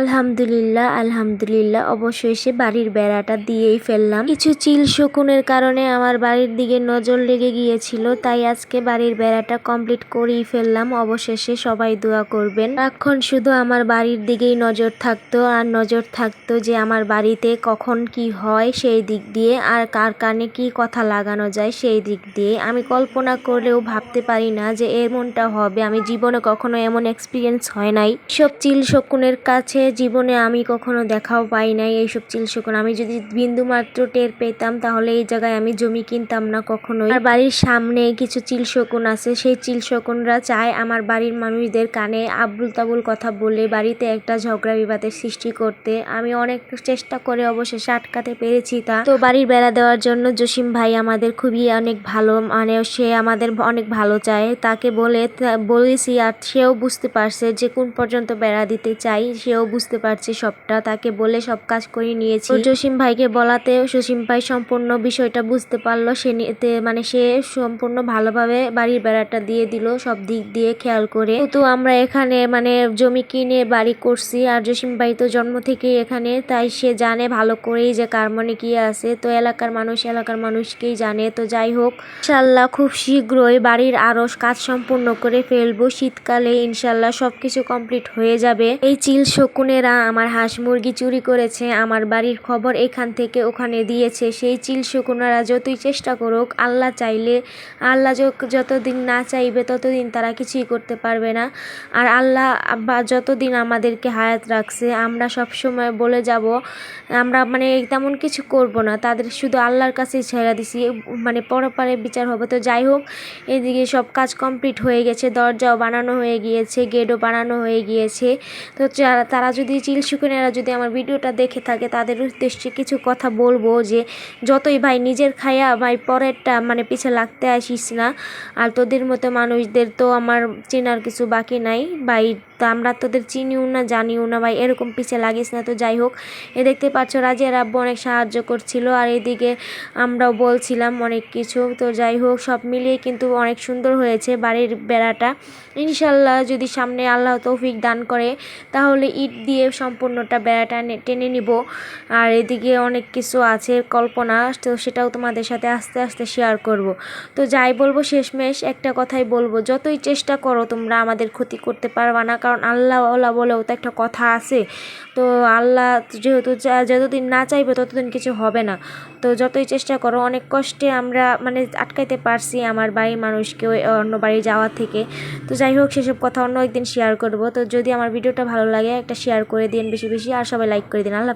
আলহামদুলিল্লাহ আলহামদুলিল্লাহ অবশ্যই সে বাড়ির বেড়াটা দিয়েই ফেললাম। কিছু চিল শকুনের কারণে আমার বাড়ির দিকে নজর লেগে গিয়েছিল, তাই আজকে বাড়ির বেড়াটা কমপ্লিট করেই ফেললাম। অবশেষে সবাই দোয়া করবেন। এখন শুধু আমার বাড়ির দিকেই নজর থাকতো, আর নজর থাকতো যে আমার বাড়িতে কখন কি হয় সেই দিক দিয়ে, আর কার কানে কি কথা লাগানো যায় সেই দিক দিয়ে। আমি কল্পনা করলেও ভাবতে পারি না যে এমনটা হবে। আমি জীবনে কখনো এমন এক্সপিরিয়েন্স হয় নাই। সব চিল শকুনের কাছে জীবনে আমি কখনো দেখাও পাই নাই এইসব চিল শকুন। আমি যদি বিন্দু মাত্র টের পেতাম, তাহলে এই জায়গায় আমি জমি কিনতাম না কখনোই। আর বাড়ির সামনে কিছু চিল শকুন আছে। সেই চিল শকুনরা চায় আমার বাড়ির মানুষদের কানে আবুল তাবুল কথা বলে বাড়িতে একটা ঝগড়া বিবাদের সৃষ্টি করতে। আমি অনেক চেষ্টা করে অবশেষে আটকাতে পেরেছি তা। তো বাড়ির বেড়া দেওয়ার জন্য জসিম ভাই আমাদের খুবই অনেক ভালো মানে সে আমাদের অনেক ভালো চায়। তাকে বলে বলেছি আর সেও বুঝতে পারছে যে কোন পর্যন্ত বেড়া দিতে চাই, সেও বুঝতে পারছে সবটা। তাকে বলে সব কাজ করে নিয়েছি। জসিম ভাইকে বলাতে জসিম ভাই সম্পূর্ণ বিষয়টা বুঝতে পারল। সে নিতে মানে সে সম্পূর্ণ ভালোভাবে বাড়ির বেড়াটা দিয়ে দিল, সব দিক দিয়ে খেয়াল করে। তো আমরা এখানে মানে জমি কিনে বাড়ি করছি, আর জসিম ভাই তো জন্ম থেকেই এখানে, তাই সে জানে ভালো করেই যে কার মনে কি আছে। তো এলাকার মানুষ এলাকার মানুষকেই জানে। তো যাই হোক ইনশাল্লাহ খুব শীঘ্রই বাড়ির আরও কাজ সম্পূর্ণ করে ফেলব। শীতকালে ইনশাল্লাহ সবকিছু কমপ্লিট হয়ে যাবে। এই চিল শকুনেরা আমার হাঁস মুরগি চুরি করেছে, আমার বাড়ির খবর এখান থেকে ওখানে দিয়েছে। সেই চিল শকুনেরা যতই চেষ্টা করুক, আল্লাহ চাইলে, আল্লাহ যতদিন না চাইবে ততদিন তারা কিছুই করতে পারবে না। আর আল্লাহ বা যতদিন আমাদেরকে হায়াত রাখছে, আমরা সব সময় বলে যাব, আমরা মানে তেমন কিছু করব না। তাদের শুধু আল্লাহর কাছেই ছেড়ে দিছি মানে পরপারে বিচার হবে। তো যাই হোক, এদিকে সব কাজ কমপ্লিট হয়ে গেছে, দরজাও বানানো হয়ে গিয়েছে, গেটও বানানো হয়ে গিয়েছে। তো যারা- তারা যদি চিল শুকুনেরা যদি আমার ভিডিওটা দেখে থাকে, তাদের উদ্দেশ্যে কিছু কথা বলব যে, যতই ভাই নিজের খায়া ভাই পরেরটা মানে পিছে লাগতে আসিস না, আর তোদের মতো মানুষদের তো আমার চেনার কিছু বাকি নাই। ভাই, তো আমরা তোদের চিনিও না, জানিও না, ভাই এরকম পিছে লাগিস না তো যাই হোক। এ দেখতে পাচ্ছ রাজিয়ার আব্বু অনেক সাহায্য করছিল, আর এদিকে আমরাও বলছিলাম অনেক কিছু। তো যাই হোক, সব মিলিয়ে কিন্তু অনেক সুন্দর হয়েছে বাড়ির বেড়াটা। ইনশাল্লাহ যদি সামনে আল্লাহ তৌফিক দান করে, তাহলে ইট দিয়ে সম্পূর্ণটা বেড়াটা টেনে নিব। আর এদিকে অনেক কিছু আছে, কল্পনা, তো সেটাও তোমাদের সাথে আস্তে আস্তে শেয়ার করব। তো যাই বলব শেষমেশ একটা কথাই বলব, যতই চেষ্টা করো তোমরা আমাদের ক্ষতি করতে পারবা না, কারণ আল্লাহ আল্লাহ বলেও তো একটা কথা আছে। তো আল্লাহ যেহেতু যতদিন না চাইবে ততদিন কিছু হবে না। তো যতই চেষ্টা করো, অনেক কষ্টে আমরা মানে আটকাইতে পারছি আমার বাড়ির মানুষকে অন্য বাড়ি যাওয়া থেকে। তো যাই হোক, সেসব কথা অন্য একদিন শেয়ার করব। তো যদি আমার ভিডিওটা ভালো লাগে একটা শেয়ার করে দিন বেশি বেশি আর সবাই লাইক করে দিন। আল্লাহ